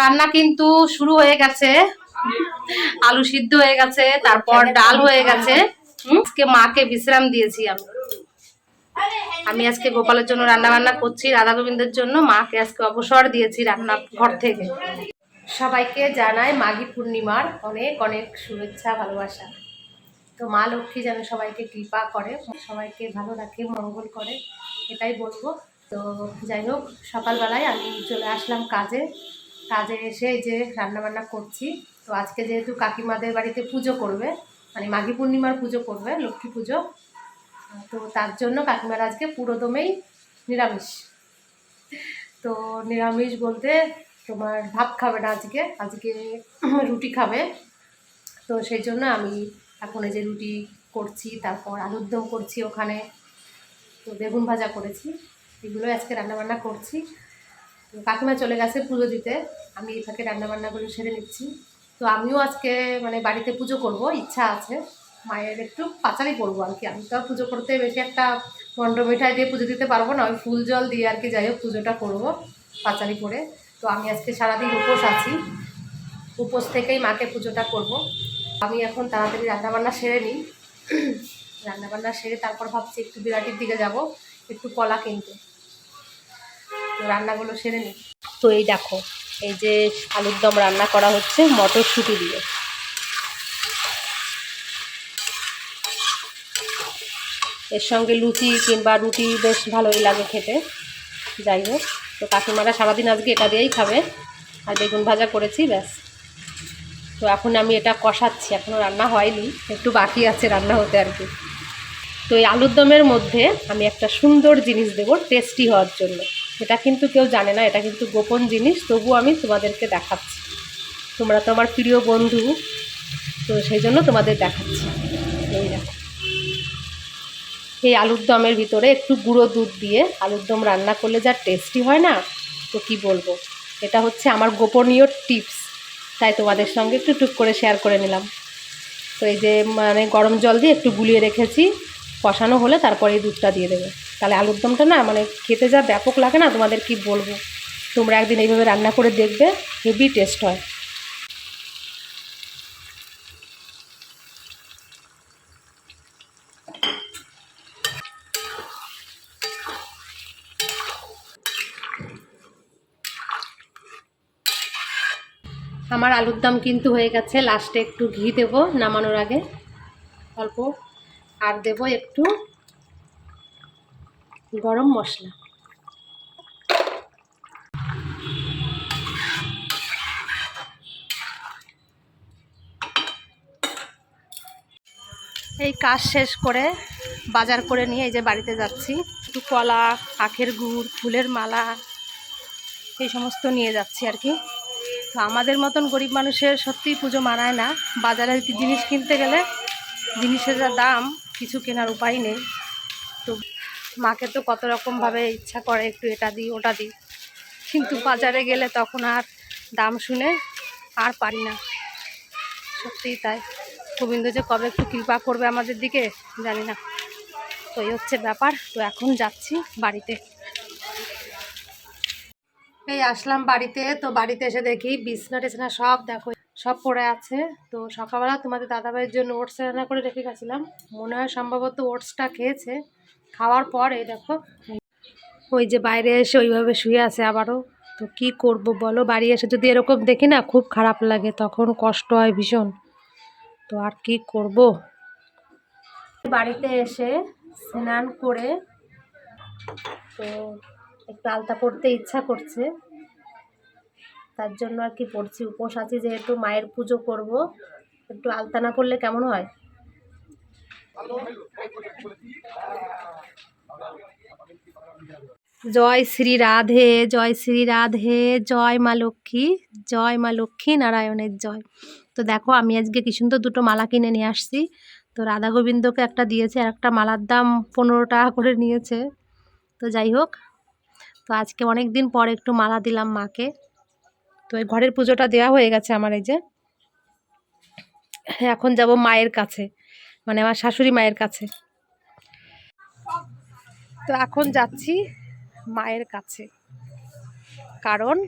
রান্না কিন্তু শুরু হয়ে গেছে। আলু সিদ্ধ হয়ে গেছে, তারপর ডাল হয়ে গেছে। আজকে মাকে বিশ্রাম দিয়েছি আমি। আমি আজকে গোপালের জন্য রান্না বান্না করছি রাধা গোবিন্দের জন্য। মাকে আজকে অবসর দিয়েছি রান্না ঘর থেকে। সবাইকে জানাই মাঘী পূর্ণিমার অনেক অনেক শুভেচ্ছা, ভালোবাসা। তো মা লক্ষ্মী যেন সবাইকে কৃপা করে, সবাইকে ভালো রাখে, মঙ্গল করে, এটাই বলব। তো যাই হোক, সকালবেলায় আমি চলে আসলাম কাজে। কাজে এসে যে রান্নাবান্না করছি। তো আজকে যেহেতু কাকিমাদের বাড়িতে পুজো করবে মানে মাঘী পূর্ণিমার পুজো করবে, লক্ষ্মী পুজো, তো তার জন্য কাকিমার আজকে পুরোদমেই নিরামিষ। তো নিরামিষ বলতে তোমার ভাত খাবে না আজকে আজকে রুটি খাবে। তো সেই জন্য আমি এখন যে রুটি করছি, তারপর আলুর দম করছি ওখানে। তো বেগুন ভাজা করেছি এগুলো আজকে রান্নাবান্না করছি। কাকিমা চলে গেছে পুজো দিতে। আমি এই ফাঁকে রান্নাবান্নাগুলো সেরে নিচ্ছি। তো আমিও আজকে মানে বাড়িতে পুজো করব, ইচ্ছা আছে। মায়ের একটু পাচারি করব আর কি। আমি তো পুজো করতে বেশি একটা মন্ড মিঠাই দিয়ে পুজো দিতে পারব না, ওই ফুল জল দিয়ে আর কি যাই হোক পুজোটা করব পাচারি করে তো আমি আজকে সারাদিন উপোস আছি। উপোস থেকেই মাকে পুজোটা করব। আমি এখন তাড়াতাড়ি রান্নাবান্না সেরে নিই। রান্নাবান্না সেরে তারপর ভাবছি একটু বিরাটির দিকে যাব, একটু কলা কিনতে। রান্নাগুলো সেরে নিই তো এই দেখো, এই যে আলুর দম রান্না করা হচ্ছে মটরশুঁটি দিয়ে। এর সঙ্গে লুচি কিংবা রুটি বেশ ভালোই লাগে খেতে। যাই হোক, তো কাকিমারা সারাদিন আজকে এটা দিয়েই খাবে। আর বেগুন ভাজা করেছি, ব্যাস। তো এখন আমি এটা কষাচ্ছি এখনও রান্না হয়নি, একটু বাকি আছে রান্না হতে আর কি। তো এই আলুর দমের মধ্যে আমি একটা সুন্দর জিনিস দেবো, টেস্টি হওয়ার জন্য। এটা কিন্তু কেউ জানে না, এটা কিন্তু গোপন জিনিস তবু আমি তোমাদেরকে দেখাচ্ছি। তোমরা তো আমার প্রিয় বন্ধু, তো সেই জন্য তোমাদের দেখাচ্ছি। এই দেখো। এই আলুর দমের ভিতরে একটু গুঁড়ো দুধ দিয়ে আলুর দম রান্না করলে যা টেস্টি হয় না, তো কি বলব? এটা হচ্ছে আমার গোপনীয় টিপস তাই তোমাদের সঙ্গে একটু টুক করে শেয়ার করে নিলাম। তো এই যে মানে গরম জল দিয়ে একটু গুলিয়ে রেখেছি, কষানো হলে তারপরে এই দুধটা দিয়ে দেবে। তাহলে আলুর দমটা না মানে খেতে যা ব্যাপক লাগে না, তোমাদের কি বলব? তোমরা একদিন এইভাবে রান্না করে দেখবে, হেভি টেস্ট হয়। আমার আলুর দম কিন্তু হয়ে গেছে লাস্টে একটু ঘি দেব নামানোর আগে, অল্প। আর দেব একটু গরম মশলা। এই কাজ শেষ করে বাজার করে নিয়ে এই যে বাড়িতে যাচ্ছি। একটু কলা, আখের গুড়, ফুলের মালা, এই সমস্ত নিয়ে যাচ্ছি আর কি। তো আমাদের মতন গরিব মানুষের সত্যিই পুজো মানায় না। বাজারে জিনিস কিনতে গেলে জিনিসের যা দাম, কিছু কেনার উপায় নেই। তো মাকে তো কত রকমভাবে ইচ্ছা করে, একটু এটা দিই, ওটা দিই। কিন্তু বাজারে গেলে তখন আর দাম শুনে আর পারি না। সত্যিই তাই। গোবিন্দ যে কবে একটু কৃপা করবে আমাদের দিকে, জানি না। তো এই হচ্ছে ব্যাপার। তো এখন যাচ্ছি বাড়িতে। এই আসলাম বাড়িতে। তো বাড়িতে এসে দেখি বিছনা টিছনা সব দেখো, সব পড়ে আছে। তো সকালবেলা তোমাদের দাদাভাইয়ের জন্য ওটস রান্না করে রেখে গেছিলাম। মনে হয় সম্ভবত ওটসটা খেয়েছে। খাওয়ার পরে দেখো, ওই যে বাইরে এসে ওইভাবে শুয়ে আছে আবারও। তো কি করব বলো? বাড়ি এসে যদি এরকম দেখি না, খুব খারাপ লাগে, তখন কষ্ট হয় ভীষণ। তো আর কি করব? বাড়িতে এসে স্নান করে, তো একটু আলতা পড়তে ইচ্ছা করছে। তার জন্য আর কি পড়ছি। উপোস আছি যেহেতু, মায়ের পুজো করব। একটু আলতা না পড়লে কেমন হয়? জয় শ্রী রাধে, জয় শ্রী রাধে, জয় মা লক্ষ্মী, জয় মা লক্ষ্মী নারায়ণের জয়। তো দেখো, আমি আজকে কি সুন্দর দুটো মালা কিনে নিয়ে আসছি। তো রাধা গোবিন্দকে একটা দিয়েছে আর একটা মালার দাম পনেরো টাকা করে নিয়েছে। তো যাই হোক, তো আজকে অনেক দিন পর একটু মালা দিলাম মাকে। তো এই ঘরের পুজোটা দেওয়া হয়ে গেছে আমার এই যে। এখন যাব মায়ের কাছে মানে আমার শাশুড়ি মায়ের কাছে। তো এখন যাচ্ছি মায়ের কাছে। কারণ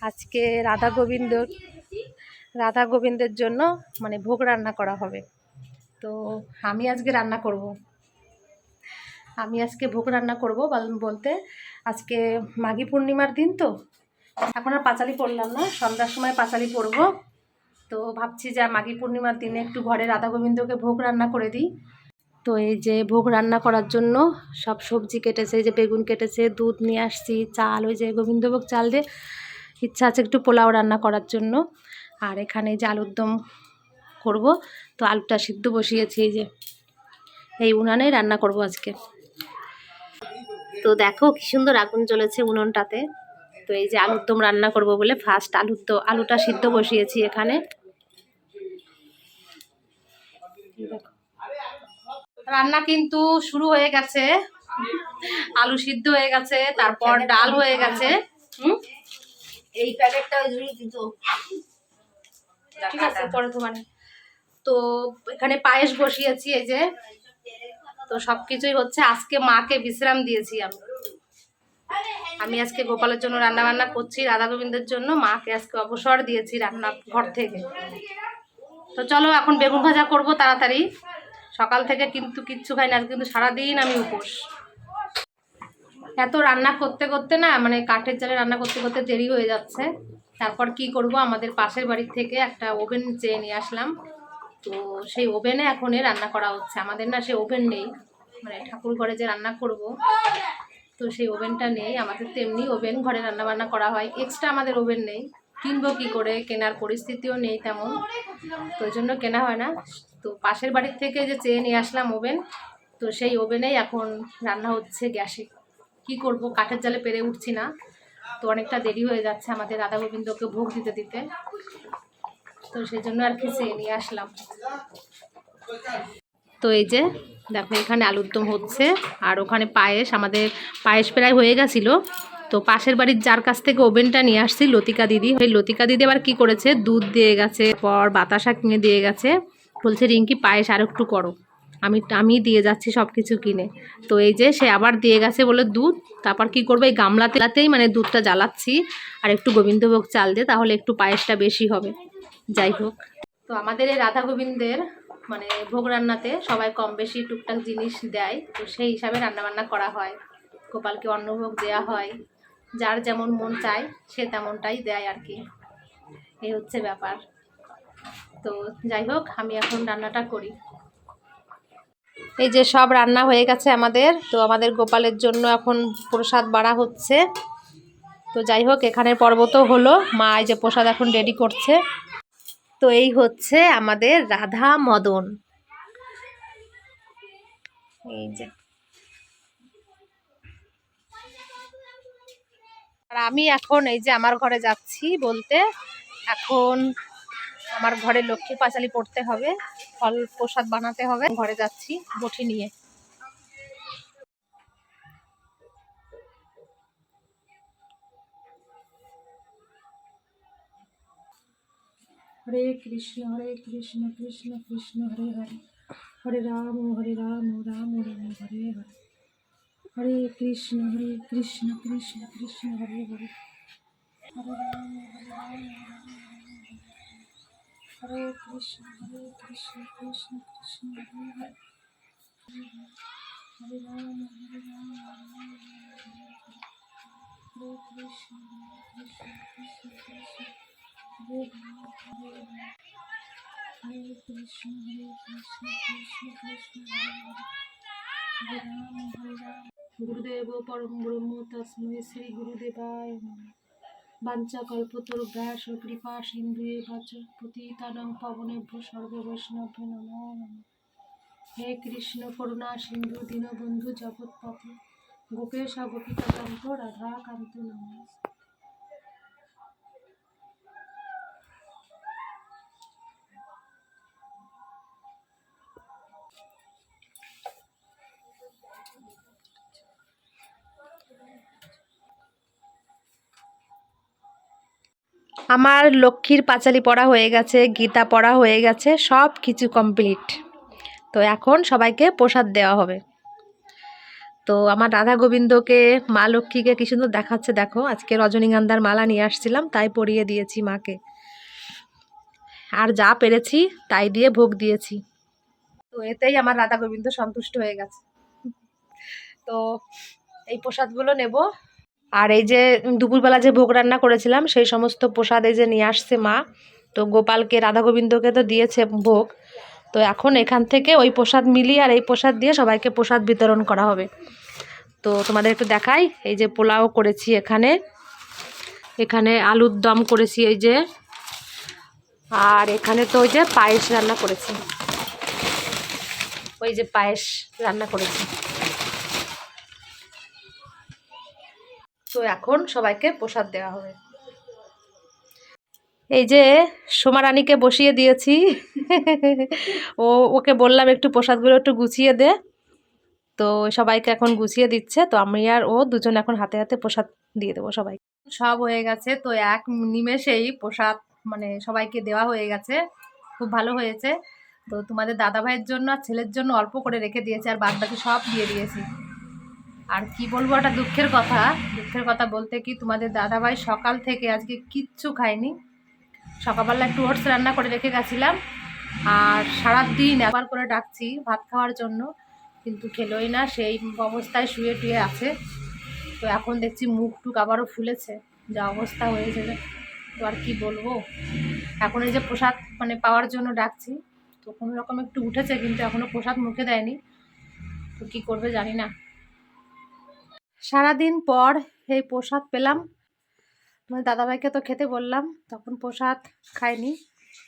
আজকে রাধা গোবিন্দ, রাধা গোবিন্দের জন্য মানে ভোগ রান্না করা হবে। তো আমি আজকে রান্না করব। আমি আজকে ভোগ রান্না করব বল- বলতে আজকে মাঘী পূর্ণিমার দিন তো। এখন আর পাঁচালি পড়লাম না, সন্ধ্যার সময় পাঁচালি পড়ব। তো ভাবছি যে মাঘী পূর্ণিমার দিনে একটু ঘরে রাধা গোবিন্দকে ভোগ রান্না করে দিই। তো এই যে ভোগ রান্না করার জন্য সব সবজি কেটেছে যে বেগুন কেটেছে, দুধ নিয়ে আসছি, চাল, ওই যে গোবিন্দভোগ চাল দিয়ে ইচ্ছা আছে একটু পোলাও রান্না করার জন্য। আর এখানে যে আলুর দম করব, তো আলুটা সিদ্ধ বসিয়েছি, এই যে এই উনানেই রান্না করব আজকে। তো দেখো কি সুন্দর আগুন জ্বলেছে উনুনটাতে। তো এই যে আলুর দম রান্না করব বলে ফার্স্ট আলুর তো আলুটা সিদ্ধ বসিয়েছি এখানে। রান্না কিন্তু শুরু হয়ে গেছে। আলু সিদ্ধ হয়ে গেছে তারপর ডাল হয়ে গেছে। এই প্যাকেটটা ঠিক আছে পরে তোমার। তো এখানে পায়েস বসিয়েছি এই যে। তো সবকিছুই হচ্ছে আজকে মাকে বিশ্রাম দিয়েছি আমি। আমি আজকে গোপালের জন্য রান্না বান্না করছি রাধা গোবিন্দের জন্য। মাকে আজকে অবসর দিয়েছি রান্না ঘর থেকে। তো চলো এখন বেগুন ভাজা করব তাড়াতাড়ি। সকাল থেকে কিন্তু কিচ্ছু খাই না, আজকে কিন্তু সারাদিন আমি উপোস। এত রান্না করতে করতে না মানে কাঠের জালে রান্না করতে করতে দেরি হয়ে যাচ্ছে। তারপর কি করব, আমাদের পাশের বাড়ির থেকে একটা ওভেন চেয়ে নিয়ে আসলাম। তো সেই ওভেনে এখন রান্না করা হচ্ছে। আমাদের না সেই ওভেন নেই মানে ঠাকুর ঘরে যে রান্না করব, তো সেই ওভেনটা নেই। আমাদের তেমনি ওভেন ঘরে রান্না বান্না করা হয়। এক্সট্রা আমাদের ওভেন নেই। কিনবো কি করে, কেনার পরিস্থিতিও নেই তেমন। তো জন্য কেনা হয় না। তো পাশের বাড়ির থেকে যে চেয়ে নিয়ে আসলাম ওভেন, তো সেই ওভেনেই এখন রান্না হচ্ছে গ্যাসে। কি করব? কাঠের জালে পেরে উঠছি না। তো অনেকটা দেরি হয়ে যাচ্ছে আমাদের রাধা গোবিন্দকে ভোগ দিতে দিতে। তো সেই জন্য আর কি চেয়ে নিয়ে আসলাম। তো এই যে, দেখো এখানে আলুর দম হচ্ছে, আর ওখানে পায়েস, আমাদের পায়েস প্রায় হয়ে গেছিল। তো পাশের বাড়ির যার কাছ থেকে ওভেনটা নিয়ে আসছি, লতিকা দিদি। ওই লতিকা দিদি আবার কি করেছে? দুধ দিয়ে গেছে, পর বাতাসা কিনে দিয়ে গেছে। বলছে, রিঙ্কি, পায়েস আর একটু করো। আমি আমি দিয়ে যাচ্ছি সব কিছু কিনে। তো এই যে সে আবার দিয়ে গেছে বলে দুধ। তারপর কি করব? এই গামলাতেই মানে দুধটা জ্বালাচ্ছি। আর একটু গোবিন্দভোগ চাল দিয়ে তাহলে একটু পায়েসটা বেশি হবে। যাই হোক। তো আমাদের এই রাধা গোবিন্দের মানে ভোগ রান্নাতে সবাই কম বেশি টুকটাক জিনিস দেয়। তো সেই হিসাবে রান্নাবান্না করা হয়। গোপালকে অন্নভোগ দেওয়া হয়। যার যেমন মন চায় সে তেমনটাই দেয় আর কি। এই হচ্ছে ব্যাপার। তো যাই হোক, আমি এখন রান্নাটা করি। এই যে সব রান্না হয়ে গেছে আমাদের, তো আমাদের গোপালের জন্য এখন প্রসাদ বাড়া হচ্ছে। তো যাই হোক, এখানের পর্ব তো হলো। মা এই যে প্রসাদ এখন রেডি করছে। তো এই হচ্ছে আমাদের রাধা মদন। এই যে। আর আমি এখন এই যে আমার ঘরে যাচ্ছি বলতে। এখন আমার ঘরে লক্ষ্মী পাঁচালি পড়তে হবে, ফল প্রসাদ বানাতে হবে। ঘরে যাচ্ছি, বটি নিয়ে। হরে কৃষ্ণ হরে কৃষ্ণ কৃষ্ণ কৃষ্ণ, হরে হরে। হরে রাম হরে রাম রাম রাম, হরে হরে। হরে কৃষ্ণ হরে কৃষ্ণ কৃষ্ণ কৃষ্ণ, হরে হরে। হরে রাম হরে রাম। হরে কৃষ্ণ হরে কৃষ্ণ কৃষ্ণ কৃষ্ণ, হরে হরে। হরে রাম হরে রাম, হরে কৃষ্ণ হরে কৃষ্ণ কৃষ্ণ কৃষ্ণ হরে রাম হরে রাম, হরে কৃষ্ণ হরে কৃষ্ণ কৃষ্ণ কৃষ্ণ হরে হরে হরে রাম হরে রাম। গুরুদেব পরম ব্রহ্ম, তস্মৈ শ্রী গুরুদেবায় নমঃ। ও কৃপা সিন্ধুয়ে বাচ। পতিতানং পবনেভ্য সর্ব বৈষ্ণব নম নমঃ। হে কৃষ্ণ করুণা সিন্ধু দীনবন্ধু জগৎপতি গোপেশ কান্ত রাধা কান্ত আমার লক্ষ্মীর পাঁচালি পড়া হয়ে গেছে, গীতা পড়া হয়ে গেছে, সব কিছু কমপ্লিট তো এখন সবাইকে প্রসাদ দেওয়া হবে। তো আমার রাধা গোবিন্দকে, মা লক্ষ্মীকে কি সুন্দর দেখাচ্ছে দেখো। আজকে রজনীগন্ধার মালা নিয়ে আসছিলাম, তাই পরিয়ে দিয়েছি মাকে। আর যা পেরেছি, তাই দিয়ে ভোগ দিয়েছি। তো এতেই আমার রাধা গোবিন্দ সন্তুষ্ট হয়ে গেছে। তো এই প্রসাদগুলো নেব। আর এই যে দুপুরবেলা যে ভোগ রান্না করেছিলাম, সেই সমস্ত প্রসাদ এই যে নিয়ে আসছে মা। তো গোপালকে রাধা গোবিন্দকে তো দিয়েছে ভোগ। তো এখন এখান থেকে ওই প্রসাদ মিলিয়ে আর এই প্রসাদ দিয়ে সবাইকে প্রসাদ বিতরণ করা হবে। তো তোমাদের একটু দেখাই, এই যে পোলাও করেছি এখানে। এখানে আলুর দম করেছি এই যে। আর এখানে তো ওই যে পায়েস রান্না করেছি। ওই যে পায়েস রান্না করেছি। এখন সবাইকে প্রসাদ দেওয়া হবে। এই যে সোমা রানীকে বসিয়ে দিয়েছি। ও ওকে বললাম একটু প্রসাদগুলো একটু গুছিয়ে দে। তো সবাইকে এখন গুছিয়ে দিচ্ছে। তো আমি আর ও দুজন এখন হাতে হাতে প্রসাদ দিয়ে দেবো সবাই। সব হয়ে গেছে। তো এক নিমেষেই প্রসাদ মানে সবাইকে দেওয়া হয়ে গেছে। খুব ভালো হয়েছে। তো তোমাদের দাদা ভাইয়ের জন্য আর ছেলের জন্য অল্প করে রেখে দিয়েছে। আর বাদ বাকি সব দিয়ে দিয়েছি। আর কি বলব একটা দুঃখের কথা। দুঃখের কথা বলতে কি, তোমাদের দাদাভাই সকাল থেকে আজকে কিচ্ছু খায়নি। সকালবেলা একটু ওটস রান্না করে রেখে গেছিলাম। আর সারাদিন একবার করে ডাকছি ভাত খাওয়ার জন্য, কিন্তু খেলোই না, সেই অবস্থায় শুয়ে টুয়ে আছে। তো এখন দেখছি মুখ টুক আবারও ফুলেছে, যা অবস্থা হয়েছে। তো আর কি বলব, এখন এই যে প্রসাদ মানে পাওয়ার জন্য ডাকছি, তো কোনো রকম একটু উঠেছে, কিন্তু এখনও প্রসাদ মুখে দেয়নি। তো কী করবে জানি না। সারাদিন পর এই প্রসাদ পেলাম। মানে দাদাভাইকে তো খেতে বললাম, তখন প্রসাদ খায়নি।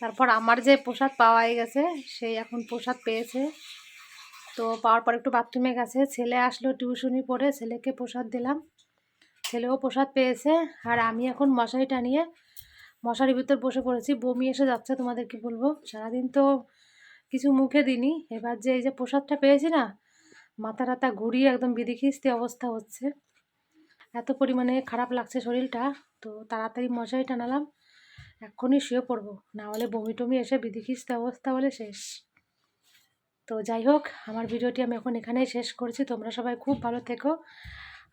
তারপর আমার যে প্রসাদ পাওয়াই গেছে, সেই এখন প্রসাদ পেয়েছে। তো পাওয়ার পর একটু বাথরুমে গেছে, ছেলে আসলো টিউশনি পড়ে, ছেলেকে প্রসাদ দিলাম। ছেলেও প্রসাদ পেয়েছে, আর আমি এখন মশারি টানিয়ে মশারির ভিতর বসে পড়েছি। বমি এসে যাচ্ছে তোমাদের কি বলব। সারাদিন তো কিছু মুখে দিইনি। এবার যে এই যে প্রসাদটা পেয়েছি না মাথা টাথা ঘুরিয়ে একদম বিধিখিস্তি অবস্থা হচ্ছে। এত পরিমাণে খারাপ লাগছে শরীরটা, তো তাড়াতাড়ি মশারি টানালাম, এক্ষুনি শুয়ে পড়ব। না হলে বমি টমি এসে বিধিখিস্তি অবস্থা হলে শেষ। তো যাই হোক, আমার ভিডিওটি আমি এখন এখানেই শেষ করছি। তোমরা সবাই খুব ভালো থেকো।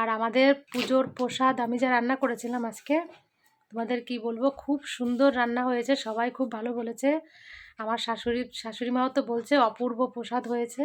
আর আমাদের পুজোর প্রসাদ আমি যা রান্না করেছিলাম আজকে, তোমাদের কি বলব? খুব সুন্দর রান্না হয়েছে, সবাই খুব ভালো বলেছে। আমার শাশুড়ি শাশুড়ি মাও তো বলছে, অপূর্ব প্রসাদ হয়েছে।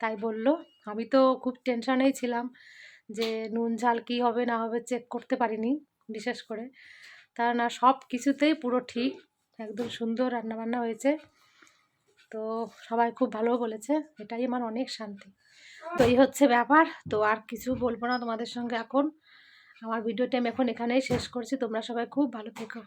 তাই বলল, আমি তো খুব টেনশনেই ছিলাম যে নুন ঝাল কী হবে না হবে চেক করতে পারিনি বিশেষ করে। তা না, সব কিছুতেই পুরো ঠিক, একদম সুন্দর রান্নাবান্না হয়েছে। তো সবাই খুব ভালো বলেছে, এটাই আমার অনেক শান্তি। তো এই হচ্ছে ব্যাপার, তো আর কিছু বলব না তোমাদের সঙ্গে এখন। আমার ভিডিওটি আমি এখন এখানেই শেষ করছি, তোমরা সবাই খুব ভালো থেকো।